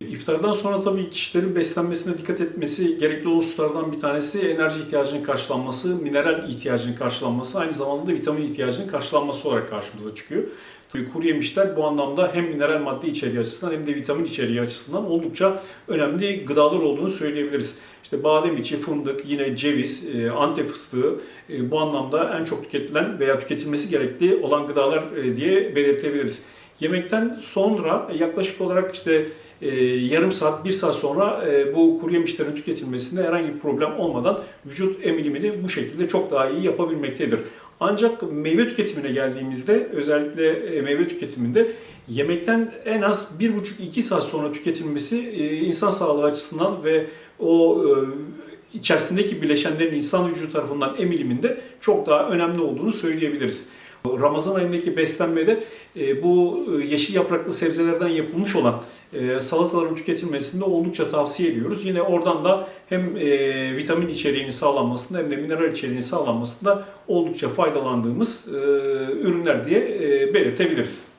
İftardan sonra tabii kişilerin beslenmesine dikkat etmesi gerekli hususlardan bir tanesi enerji ihtiyacının karşılanması, mineral ihtiyacının karşılanması, aynı zamanda da vitamin ihtiyacının karşılanması olarak karşımıza çıkıyor. Kuru yemişler bu anlamda hem mineral madde içeriği açısından hem de vitamin içeriği açısından oldukça önemli gıdalar olduğunu söyleyebiliriz. İşte badem içi, fındık, yine ceviz, e, antep fıstığı e, bu anlamda en çok tüketilen veya tüketilmesi gerekli olan gıdalar e, diye belirtebiliriz. Yemekten sonra yaklaşık olarak işte e, yarım saat, bir saat sonra e, bu kuru yemişlerin tüketilmesinde herhangi bir problem olmadan vücut emilimini bu şekilde çok daha iyi yapabilmektedir. Ancak meyve tüketimine geldiğimizde özellikle meyve tüketiminde yemekten en az 1,5-2 saat sonra tüketilmesi e, insan sağlığı açısından ve o e, içerisindeki bileşenlerin insan vücudu tarafından emiliminde çok daha önemli olduğunu söyleyebiliriz. Ramazan ayındaki beslenmede e, bu e, yeşil yapraklı sebzelerden yapılmış olan e, salataların tüketilmesini de oldukça tavsiye ediyoruz. Yine oradan da hem vitamin içeriğini sağlanmasında hem de mineral içeriğini sağlanmasında oldukça faydalandığımız ürünler diye belirtebiliriz.